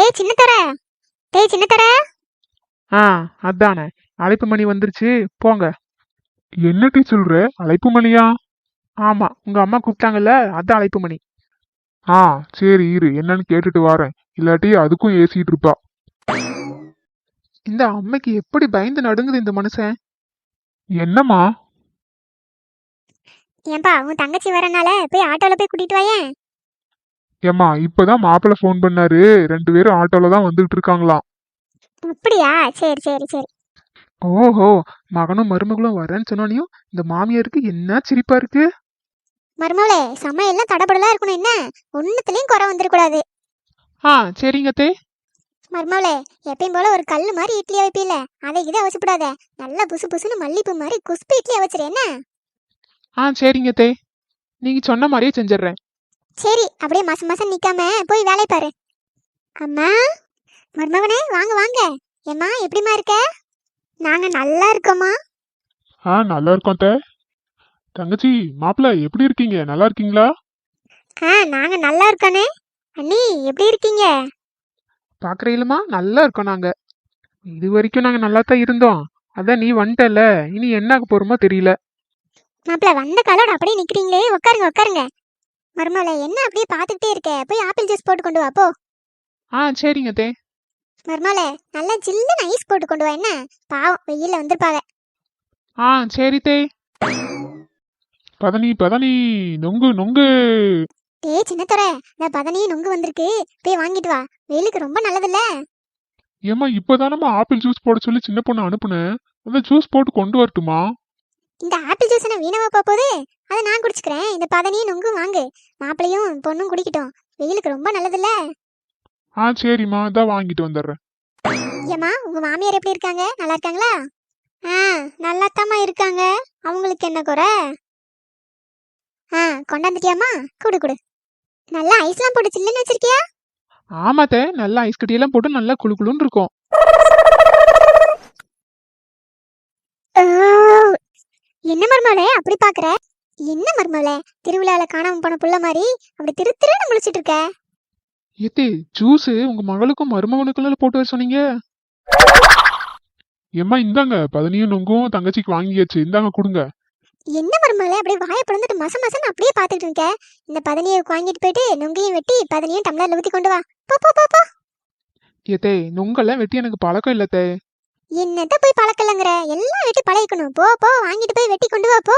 ஏய் சின்னத்தர. டேய் சின்னத்தர. ஆ அதானே. அழைப்பு மணி வந்துருச்சு. போங்க. என்னட்டி சொல்ற? அழைப்பு மணியா? ஆமா உங்க அம்மா கூப்பிட்டாங்கல்ல அதான் அழைப்பு மணி. ஆ சரி இரு. என்னன்னு கேட்டுட்டு வரேன். இல்லாட்டி அதுக்கும் ஏசிட்டு இருப்பா. இந்த அம்மைக்கு எப்படி பயந்து நடுங்குது இந்த மனுஷன்? என்னம்மா? ஏன்பா உன் தங்கச்சி வரனால போய் ஆட்டோல போய் கூட்டிட்டு வாயேன். ஏம்மா இப்பதான் மாப்பிள்ள ஃபோன் பண்ணாரு. ரெண்டு பேரும் ஆட்டோல தான் வந்துட்டு இருக்காங்களாம். அப்படியா? சரி சரி சரி. ஓஹோ மகனும் மருமகளும் வரேன்னு சொன்னோனையும் இந்த மாமியாருக்கு என்ன சிரிப்பா இருக்கு? மருமவளே சமையல்லாம் தடபடலா இருக்கணும் என்ன? ஒன்னுத்துலயும் குறை வந்துடக்கூடாது ஆ சரிங்க தே. மருமவளே எப்பயும் போல ஒரு கல்லு மாதிரி இட்லி வைப்பீல அதை இதை அவசப்படாத நல்லா புசு புசுன்னு மல்லிப்பூ மாதிரி குஸ்பு இட்லி வச்சிரு என்ன? ஆ சரிங்க தே. நீங்க சொன்ன மாதிரியே செஞ்சிடுறேன் சரி அப்படியே மாசம் மாசம் நிக்காம போய் வேலையை பாரு. அம்மா மருமகனே வாங்க வாங்க. ஏம்மா எப்படிம்மா இருக்க? நாங்க நல்லா இருக்கோம்மா. ஆ நல்லா இருக்கோம் தே தங்கச்சி மாப்பிள்ள எப்படி இருக்கீங்க? நல்லா இருக்கீங்களா? ஆ நாங்க நல்லா இருக்கோனே. அண்ணி எப்படி இருக்கீங்க? பாக்குறீங்களா நல்லா இருக்கோம் நாங்க. இது வரைக்கும் நாங்க நல்லா தான் இருந்தோம். அதான் நீ வந்துட்டல இனி என்ன போறோமோ தெரியல. மாப்பிள வந்த காலோட அப்படியே நிக்கிறீங்களே. உட்காருங்க உட்காருங்க. மருமலை என்ன அப்படியே பார்த்துக்கிட்டே இருக்க? போய் ஆப்பிள் ஜூஸ் போட்டு கொண்டு வா போ. ஆ சரிங்க தே. மருமலை நல்லா ஜில்லுன்னு ஐஸ் போட்டு கொண்டு வா என்ன? பாவம் வெயில்ல வந்திருப்பாங்க. ஆ சரி தே. பதனி பதனி நொங்கு நொங்கு. ஏய் சின்னத்துறை இந்த பதனியும் நுங்கு வந்திருக்கு. போய் வாங்கிட்டு வா. வெயிலுக்கு ரொம்ப நல்லதில்ல. ஏம்மா இப்பதானம்மா ஆப்பிள் ஜூஸ் போட சொல்லி சின்ன பொண்ணு அனுப்புனேன். அந்த ஜூஸ் போட்டு கொண்டு வரட்டுமா? இந்த ஆப்பிள் ஜூஸ் என்ன வீணவா போகுது? அதை நான் குடிச்சுக்கிறேன். இந்த பதனியும் நுங்கும் வாங்கு. மாப்பிளையும் பொண்ணும் குடிக்கட்டும். வெயிலுக்கு ரொம்ப நல்லதில்ல? ஆ சரிம்மா. இதான் வாங்கிட்டு வந்துடுறேன். ஏம்மா உங்க மாமியார் எப்படி இருக்காங்க? நல்லா இருக்காங்களா? ஆ நல்லாத்தாம்மா இருக்காங்க. அவங்களுக்கு என்ன குறை? ஆ கொண்டாந்துட்டியாம்மா? குடு குடு. நல்லா ஐஸ்லாம் போட்டு சில்லுன்னு வச்சிருக்கியா? ஆமா தே நல்லா ஐஸ் கட்டியெல்லாம் போட்டு நல்லா குளு குளுன்னு இருக்கும். என்ன மருமகளே அப்படி பாக்குற? என்ன மருமகளே திருவிழால காணாம போன புள்ள மாதிரி அப்படி திரு திருன்னு முழிச்சிட்டு இருக்க? ஏத்தே ஜூஸ் உங்க மகளுக்கும் மருமகனுக்குள்ள போட்டு வர சொன்னீங்க? ஏம்மா இந்தாங்க பதினியும் நொங்கும் தங்கச்சிக்கு வாங்கியாச்சு இந்தாங்க கொடுங்க. என்ன மருமகளே அப்படியே வாயை பிளந்துட்டு மச மசன்னு அப்படியே பாத்துக்கிட்டு இருக்க? இந்த பதனியை வாங்கிட்டு போயிட்டு நுங்கையும் வெட்டி பதனியும் டம்ளர்ல ஊத்தி கொண்டு வா. போ போ போ போ. ஏத்தே நொங்கெல்லாம் வெட்டி எனக்கு பழக்கம் இல்ல தே என்னத்த போய் பழக்கலங்கிற? எல்லாம் வெட்டி பழகிக்கணும். போ போ வாங்கிட்டு போய் வெட்டி கொண்டு வா போ.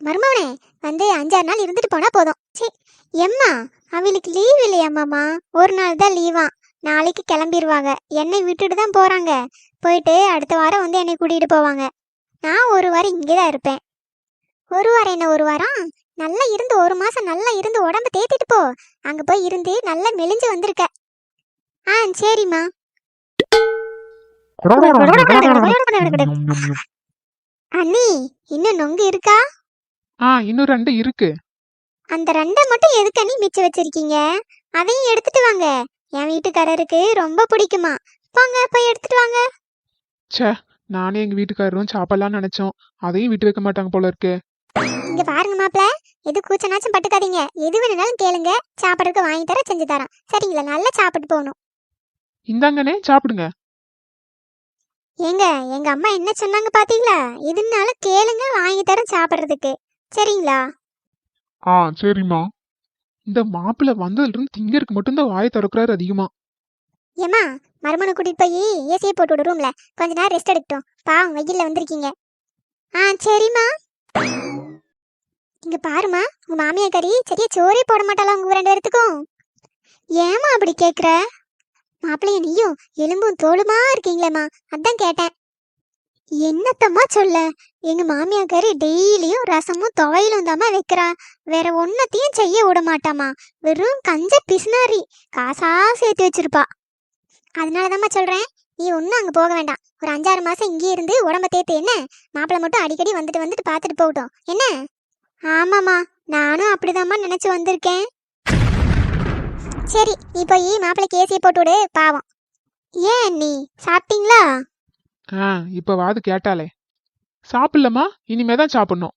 மருமவனே வந்து அஞ்சாறு நாள் இருந்துட்டு போனா போதும். சரி எம்மா அவளுக்கு லீவ் இல்லையம்மாமா ஒரு நாள் தான் லீவா நாளைக்கு கிளம்பிடுவாங்க என்னை விட்டுட்டு தான் போறாங்க. போயிட்டு அடுத்த வாரம் வந்து என்னை கூட்டிகிட்டு போவாங்க. நான் ஒரு வாரம் இங்கே தான் இருப்பேன். ஒரு வாரம் என்ன ஒரு வாரம்? நல்லா இருந்து ஒரு மாசம் நல்லா இருந்து உடம்ப தேத்திட்டு போ. அங்க போய் இருந்து நல்லா மெலிஞ்சு வந்திருக்க. ஆ சரிம்மா. அண்ணி இன்னும் நொங்கு இருக்கா? ஆ இன்னும் ரெண்டு இருக்கு. அந்த ரெண்டை மட்டும் எதுக்கு அண்ணி மிச்சம் வச்சிருக்கீங்க? அதையும் எடுத்துட்டு வாங்க. என் வீட்டுக்காரருக்கு ரொம்ப பிடிக்குமா. போங்க போய் எடுத்துட்டு வாங்க. ச்சே நானே எங்க வீட்டுக்காரரும் சாப்பிடலாம்னு நினைச்சோம். அதையும் விட்டு வைக்க மாட்டாங்க போல இருக்கு. இங்க பாருங்க மாப்ள எது கூச்சனாச்சும் பட்டுக்காதீங்க. எது வேணும்னாலும் கேளுங்க. சாப்பிட்றதுக்கு வாங்கி தர செஞ்சு தரோம் சரிங்களா நல்லா சாப்பிட்டு போகணும். இந்தாங்கண்ணே சாப்பிடுங்க. ஏங்க எங்க அம்மா என்ன சொன்னாங்க பாத்தீங்களா? எதுனாலும் கேளுங்க வாங்கி தரேன் சாப்பிட்றதுக்கு. சரிங்களா? ஆ சரிம்மா. இந்த மாப்பிள்ளை வந்ததுல இருந்து திங்கருக்கு மட்டும்தான் வாயை திறக்கிறாரு அதிகமா. ஏம்மா மருமனை கூட்டிட்டு போய் ஏசியை போட்டு விடு ரூம்ல கொஞ்ச நேரம் ரெஸ்ட் எடுக்கட்டும். பாவம் வெயில்ல வந்திருக்கீங்க. ஆ சரிம்மா. இங்க பாருமா உங்க மாமியா கறி சரியா சோறே போட மாட்டாளா உங்க ரெண்டு பேர்த்துக்கும்? ஏமா அப்படி கேக்குற? மாப்பிள்ளைய நீயும் எலும்பும் தோளுமா இருக்கீங்களேம்மா? அதான் கேட்டேன். என்னத்தம்மா சொல்ல? எங்க மாமியாக்காரி டெய்லியும் ரசமும் துவையிலும் தாம்மா வைக்கிறா. வேற ஒன்னத்தையும் செய்ய விட மாட்டாமா வெறும் கஞ்ச பிசுனாரி காசா சேர்த்து வச்சிருப்பா. அதனாலதாம்மா சொல்றேன் நீ ஒன்றும் அங்கே போக வேண்டாம். ஒரு அஞ்சாறு மாதம் இங்கே இருந்து உடம்ப தேத்து என்ன? மாப்பிள்ளை மட்டும் அடிக்கடி வந்துட்டு வந்துட்டு பார்த்துட்டு போகட்டும். என்ன? ஆமாம்மா நானும் அப்படிதாம்மா நினச்சி வந்திருக்கேன். சரி நீ போய் மாப்பிள்ளைக்கு ஏசியை போட்டு விடு பாவம். ஏன் நீ? சாப்பிட்டீங்களா? ஆ இப்பவாது கேட்டாலே சாப்பிடலம்மா இனிமே தான் சாப்பிடணும்.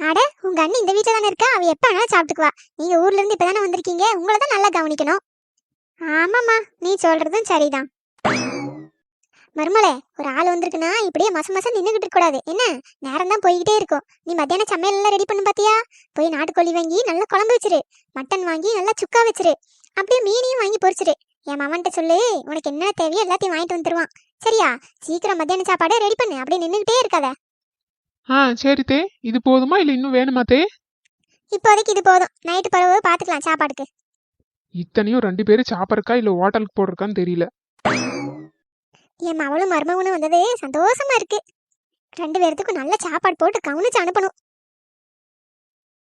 அட உங்க அண்ணி இந்த வீட்டுல தானே இருக்கா? அவ எப்ப வேணாலும் சாப்பிட்டுக்குவா. நீங்க ஊர்ல இருந்து இப்பதானே வந்திருக்கீங்க? உங்களை தான் நல்லா கவனிக்கணும். ஆமாம்மா நீ சொல்றதும் சரிதான். மருமலே ஒரு ஆள் வந்திருக்குன்னா இப்படியே மச மசம் நின்றுகிட்டு இருக்க கூடாது என்ன? நேரம் தான் போய்கிட்டே இருக்கும். நீ மத்தியானம் சமையல் எல்லாம் ரெடி பண்ணு பாத்தியா? போய் நாட்டுக்கோழி வாங்கி நல்லா குழம்பு வச்சிரு. மட்டன் வாங்கி நல்லா சுக்கா வச்சிரு. அப்படியே மீனையும் வாங்கி பொரிச்சிரு என் மவன்கிட்ட சொல்லு உனக்கு என்ன தேவையோ எல்லாத்தையும் வாங்கிட்டு வந்துருவான். சரியா? சீக்கிரம் மத்தியான சாப்பாடை ரெடி பண்ணு அப்படியே நின்றுகிட்டே இருக்காத. ஆ சரி தே. இது போதுமா? இல்லை இன்னும் வேணுமா தே? இப்போதைக்கு இது போதும். நைட்டு பரவு பார்த்துக்கலாம் சாப்பாடுக்கு இத்தனையும் ரெண்டு பேரும் சாப்பிட்றக்கா இல்லை ஹோட்டலுக்கு போடுறக்கான்னு தெரியல? என் மவளும் மருமகனும் வந்தது சந்தோஷமா இருக்கு. ரெண்டு பேர்த்துக்கும் நல்ல சாப்பாடு போட்டு கவனிச்சு அனுப்பணும்.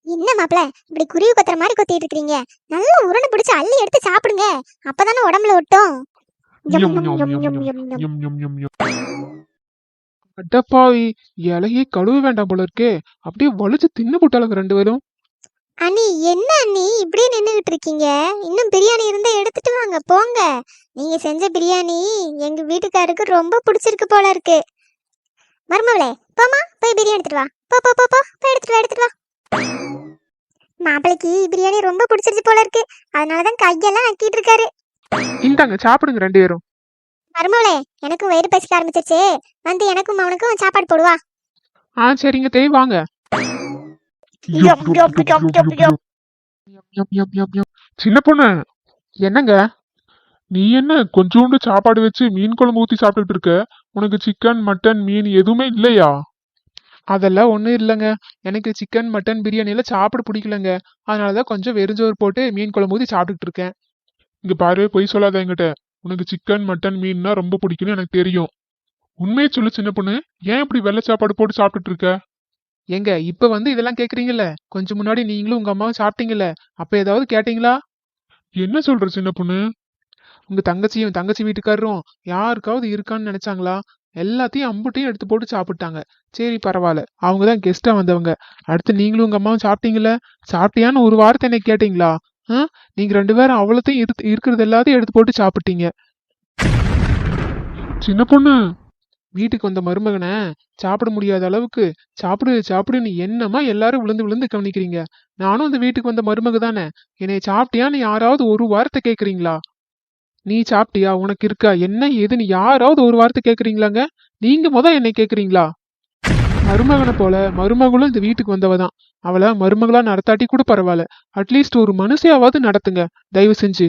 என்ன மாப்பிள இப்படி குருவி கொத்துற மாதிரி கொத்திட்டு இருக்கீங்க நல்லா உருண்டை பிடிச்சு அள்ளி எடுத்து சாப்பிடுங்க. அப்பதானே உடம்புல ஒட்டும். அடப்பாவி இலையே கழுவ வேண்டாம் போல இருக்கே. அப்படியே வலிச்சு தின்னு போட்டாளுங்க ரெண்டு பேரும். அண்ணி என்ன அண்ணி? இப்படியே நின்னுகிட்டு இருக்கீங்க. இன்னும் பிரியாணி இருந்தா எடுத்துட்டு வாங்க போங்க. நீங்க செஞ்ச பிரியாணி எங்க வீட்டுக்காருக்கு ரொம்ப பிடிச்சிருக்கு போல இருக்கு. மருமவளே போமா போய் பிரியாணி எடுத்துட்டு வா. போ போ போ போ போய் எடுத்துட்டு வா எடுத்துட்டு வா. மாப்பிளைக்கு பிரியாணி ரொம்ப பிடிச்சிருச்சு போல இருக்கு. அதனாலதான் கையெல்லாம் நக்கிட்டு இருக்காரு. இந்தாங்க சாப்பிடுங்க ரெண்டு பேரும். மருமவளே எனக்கும் வயிறு பசிக்க ஆரம்பிச்சிருச்சு. வந்து எனக்கும் அவனுக்கும் சாப்பாடு போடுவா. ஆ சரிங்க தே வாங்க. சின்ன பொண்ணு என்னங்க? நீ என்ன கொஞ்சோண்டு சாப்பாடு வச்சு மீன் குழம்பு ஊத்தி சாப்பிட்டுட்டு இருக்க? உனக்கு சிக்கன் மட்டன் மீன் எதுவுமே இல்லையா? அதெல்லாம் ஒன்றும் இல்லைங்க. எனக்கு சிக்கன் மட்டன் பிரியாணியெல்லாம் சாப்பிட பிடிக்கலங்க. அதனாலதான் கொஞ்சம் வெறிஞ்சோறு போட்டு மீன் குழம்பு ஊற்றி சாப்பிட்டுட்டு இருக்கேன். இங்கே பாரு பொய் சொல்லாத என்கிட்ட. உனக்கு சிக்கன் மட்டன் மீன்னா ரொம்ப பிடிக்கும்னு எனக்கு தெரியும். உண்மையை சொல்லு சின்ன பொண்ணு. ஏன் இப்படி வெள்ளை சாப்பாடு போட்டு சாப்பிட்டுட்டு இருக்க? ஏங்க இப்ப வந்து இதெல்லாம் கேக்குறீங்கல்ல? கொஞ்சம் முன்னாடி நீங்களும் உங்க அம்மாவும் சாப்பிட்டீங்கல்ல? அப்ப ஏதாவது கேட்டீங்களா? என்ன சொல்ற சின்ன பொண்ணு? உங்க தங்கச்சியும் தங்கச்சி வீட்டுக்காரரும் யாருக்காவது இருக்கான்னு நினைச்சாங்களா? எல்லாத்தையும் அம்புட்டையும் எடுத்து போட்டு சாப்பிட்டாங்க. சரி பரவாயில்ல. அவங்க தான் கெஸ்டா வந்தவங்க. அடுத்து நீங்களும் உங்க அம்மாவும் சாப்பிட்டீங்களே சாப்பிட்டியான்னு ஒரு வாரத்தை என்னை கேட்டீங்களா? ஆ? நீங்க ரெண்டு பேரும் அவ்வளோத்தையும் இரு இருக்கிறது எல்லாத்தையும் எடுத்து போட்டு சாப்பிட்டீங்க. சின்ன பொண்ணு வீட்டுக்கு வந்த மருமகனை சாப்பிட முடியாத அளவுக்கு சாப்பிடு சாப்பிடுன்னு என்னமா எல்லாரும் விழுந்து விழுந்து கவனிக்கிறீங்க? நானும் அந்த வீட்டுக்கு வந்த மருமக தானே என்னை சாப்பிட்டியான்னு யாராவது ஒரு வாரத்தை கேட்குறீங்களா? நீ சாப்பிட்டியா? உனக்கு இருக்கா? என்ன ஏதுன்னு யாராவது ஒரு வார்த்தை கேக்குறீங்களாங்க? நீங்க முத என்னை கேக்குறீங்களா? மருமகனை போல மருமகளும் இந்த வீட்டுக்கு வந்தவ தான். அவளை மருமகளா நடத்தாட்டி கூட பரவாயில்ல. அட்லீஸ்ட் ஒரு மனுஷையாவது நடத்துங்க. தயவு செஞ்சு.